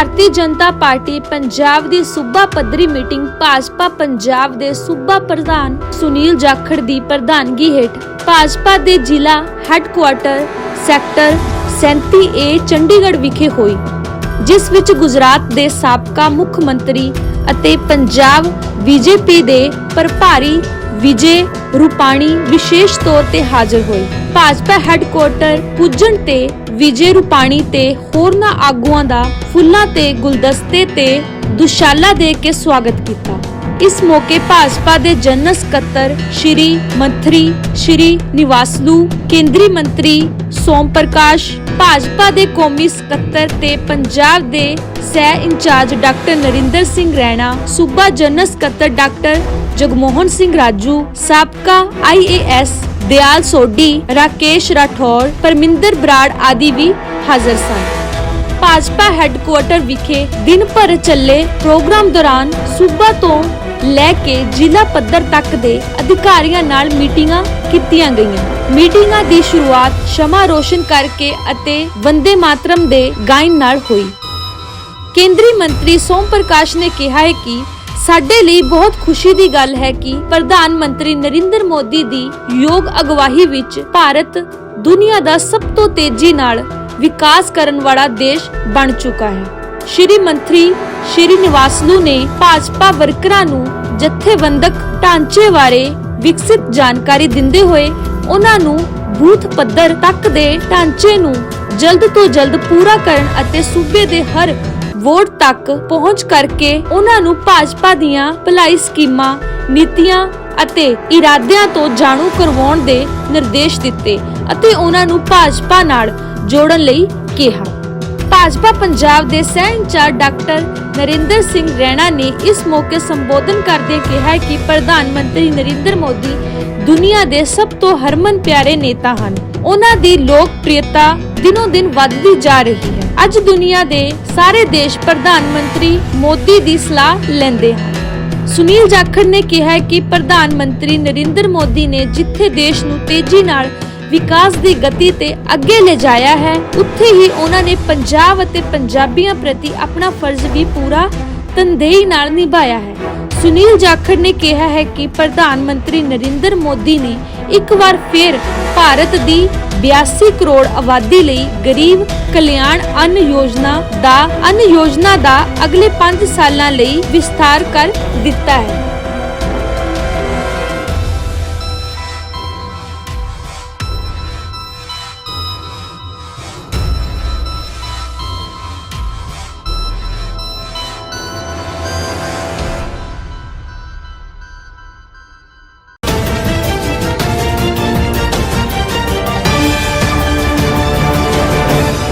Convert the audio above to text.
Bharatiya Janata party Punjab ਦੀ ਸੂਬਾ ਪੱਧਰੀ meeting Bhajpa Punjab ਦੇ ਸੂਬਾ ਪ੍ਰਧਾਨ ਸੁਨੀਲ ਜਾਖੜ ਦੀ ਪ੍ਰਧਾਨਗੀ ਹੇਠ ਭਾਜਪਾ ਦੇ ਜ਼ਿਲ੍ਹਾ ਹੈੱਡਕੁਆਰਟਰ ਸੈਕਟਰ 37A ਚੰਡੀਗੜ੍ਹ ਵਿਖੇ ਹੋਈ, ਜਿਸ ਵਿੱਚ ਗੁਜਰਾਤ ਦੇ ਸਾਬਕਾ ਮੁੱਖ ਮੰਤਰੀ ਅਤੇ ਪੰਜਾਬ ਬੀਜੇਪੀ ਦੇ ਪ੍ਰਭਾਰੀ ਵਿਜੇ ਰੂਪਾਣੀ ਵਿਸ਼ੇਸ਼ ਤੌਰ ਤੇ ਹਾਜ਼ਰ ਹੋਏ। ਭਾਜਪਾ ਹੈੱਡਕੁਆਰਟਰ ਪੁੱਜਣ ਤੇ ਵਿਜੇ ਰੂਪਾਣੀ ਤੇ ਹੋਰਨਾਂ ਆਗੂਆਂ ਦਾ ਫੁੱਲਾਂ ਤੇ ਗੁਲਦਸਤੇ ਤੇ ਦੁਸ਼ਾਲਾ ਦੇ ਕੇ ਸਵਾਗਤ ਕੀਤਾ। ਇਸ ਮੌਕੇ ਭਾਜਪਾ ਦੇ ਜਨਰਲ ਸਕੱਤਰ ਸ਼੍ਰੀ ਮੰਤਰੀ ਸ਼੍ਰੀ ਨਿਵਾਸਲੂ, ਕੇਂਦਰੀ ਮੰਤਰੀ ਸੋਮ ਪ੍ਰਕਾਸ਼ ਭਾਜਪਾ ਦੇ ਕੌਮੀ ਸਕੱਤਰ ਤੇ ਪੰਜਾਬ ਦੇ ਸਹਿ ਇੰਚਾਰਜ ਡਾਕਟਰ ਨਰਿੰਦਰ ਸਿੰਘ ਰੈਣਾ, ਸੂਬਾ ਜਨਰਲ ਸਕੱਤਰ ਡਾਕਟਰ ਜਗਮੋਹਨ ਸਿੰਘ ਰਾਜੂ, ਸਾਬਕਾ ਆਈਏਐਸ ਦਿਆਲ ਸੋਢੀ, ਰਾਕੇਸ਼ ਰਾਠੌਰ, ਪਰਮਿੰਦਰ ਬਰਾੜ ਆਦਿ ਵੀ ਹਾਜ਼ਰ ਸਨ। ਭਾਜਪਾ ਹੈੱਡਕੁਆਰਟਰ ਵਿਖੇ ਦਿਨ ਭਰ ਚੱਲੇ ਪ੍ਰੋਗਰਾਮ ਦੌਰਾਨ ਸੂਬਾ ਤੋਂ ਲੈ ਕੇ ਜ਼ਿਲ੍ਹਾ ਪੱਧਰ ਤੱਕ ਦੇ ਅਧਿਕਾਰੀਆਂ ਨਾਲ ਮੀਟਿੰਗਾਂ ਕੀਤੀਆਂ ਗਈਆਂ। ਮੀਟਿੰਗਾਂ ਦੀ ਸ਼ੁਰੂਆਤ ਸ਼ਮਾ ਰੋਸ਼ਨ ਕਰਕੇ ਅਤੇ ਵੰਦੇ ਮਾਤਰਮ ਦੇ ਗਾਇਨ ਨਾਲ ਹੋਈ। ਕੇਂਦਰੀ ਮੰਤਰੀ ਸੋਮ ਪ੍ਰਕਾਸ਼ ਨੇ ਕਿਹਾ ਹੈ ਕਿ ਸਾਡੇ ਲਈ ਬਹੁਤ ਖੁਸ਼ੀ ਦੀ ਗੱਲ ਹੈ ਕਿ ਪ੍ਰਧਾਨ ਮੰਤਰੀ ਨਰਿੰਦਰ ਮੋਦੀ ਦੀ ਯੋਗ ਅਗਵਾਈ ਵਿੱਚ ਭਾਰਤ ਦੁਨੀਆ ਦਾ ਸਭ ਤੋਂ ਤੇਜ਼ੀ ਨਾਲ ਵਿਕਾਸ ਕਰਨ ਵਾਲਾ ਦੇਸ਼ ਬਣ ਚੁੱਕਾ ਹੈ। ਸ਼੍ਰੀ ਮੰਤਰੀ ਸ਼੍ਰੀ ਨਿਵਾਸਲੂ ਨੇ ਭਾਜਪਾ ਵਰਕਰਾਂ ਨੂੰ ਜਥੇਬੰਦਕ ਢਾਂਚੇ ਬਾਰੇ ਵਿਕਸਿਤ ਜਾਣਕਾਰੀ ਦਿੰਦੇ ਹੋਏ ਉਹਨਾਂ ਨੂੰ ਬੂਥ ਪੱਧਰ ਤੱਕ ਦੇ ਢਾਂਚੇ ਨੂੰ ਜਲਦ ਤੋਂ ਜਲਦ ਪੂਰਾ ਕਰਨ ਅਤੇ ਸੂਬੇ ਦੇ ਹਰ ਵੋਟ ਤੱਕ ਪਹੁੰਚ ਕਰਕੇ ਉਹਨਾਂ ਨੂੰ ਭਾਜਪਾ ਦੀਆਂ ਭਲਾਈ ਸਕੀਮਾਂ, ਨੀਤੀਆਂ ਅਤੇ ਇਰਾਦਿਆਂ ਤੋਂ ਜਾਣੂ ਕਰਵਾਉਣ ਦੇ ਨਿਰਦੇਸ਼ ਦਿੱਤੇ ਅਤੇ ਉਹਨਾਂ ਨੂੰ ਭਾਜਪਾ ਨਾਲ ਜੋੜਨ ਲਈ ਕਿਹਾ। ਭਾਜਪਾ ਪੰਜਾਬ ਦੇ ਸਹਿ ਇੰਚਾਰਜ ਡਾਕਟਰ ਨਰਿੰਦਰ ਸਿੰਘ ਰੈਣਾ ਨੇ ਇਸ ਮੌਕੇ ਸੰਬੋਧਨ ਕਰਦਿਆਂ ਕਿਹਾ ਕਿ ਪ੍ਰਧਾਨ ਮੰਤਰੀ ਨਰਿੰਦਰ ਮੋਦੀ ਦੁਨੀਆ ਦੇ ਸਭ ਤੋਂ ਹਰਮਨ ਪਿਆਰੇ ਨੇਤਾ ਹਨ। ਉਹਨਾਂ ਦੀ ਲੋਕਪ੍ਰਿਯਤਾ ਦਿਨੋ ਦਿਨ ਵੱਧਦੀ ਜਾ ਰਹੀ ਹੈ। ਅੱਜ ਦੁਨੀਆ ਦੇ ਸਾਰੇ ਦੇਸ਼ ਪ੍ਰਧਾਨ ਮੰਤਰੀ ਮੋਦੀ ਦੀ ਸਲਾਹ ਲੈਂਦੇ ਹਨ। ਸੁਨੀਲ ਜਾਖੜ ਨੇ ਕਿਹਾ ਕਿ ਪ੍ਰਧਾਨ ਮੰਤਰੀ ਨਰਿੰਦਰ ਮੋਦੀ ਨੇ ਜਿੱਥੇ ਦੇਸ਼ ਨੂੰ ਤੇਜ਼ੀ ਨਾਲ ਵਿਕਾਸ ਦੀ ਗਤੀ ਤੇ ਅੱਗੇ ਲਿਜਾਇਆ ਹੈ, ਉੱਥੇ ਹੀ ਉਹਨਾਂ ਨੇ ਪੰਜਾਬ ਅਤੇ ਪੰਜਾਬੀਆਂ ਪ੍ਰਤੀ ਆਪਣਾ ਫਰਜ਼ ਵੀ ਪੂਰਾ ਤਨਦੇਹੀ ਨਾਲ ਨਿਭਾਇਆ ਹੈ। ਸੁਨੀਲ ਜਾਖੜ ਨੇ ਕਿਹਾ ਹੈ ਕਿ ਪ੍ਰਧਾਨ ਮੰਤਰੀ ਨਰਿੰਦਰ ਮੋਦੀ ਨੇ ਇੱਕ ਵਾਰ ਫਿਰ ਭਾਰਤ ਦੀ 82 ਕਰੋੜ ਆਬਾਦੀ ਲਈ ਗਰੀਬ ਕਲਿਆਣ ਅੰਨ ਯੋਜਨਾ ਦਾ ਅੰਨ ਯੋਜਨਾ ਦਾ ਅਗਲੇ 5 ਸਾਲਾਂ ਲਈ ਵਿਸਥਾਰ ਕਰ ਦਿੱਤਾ ਹੈ।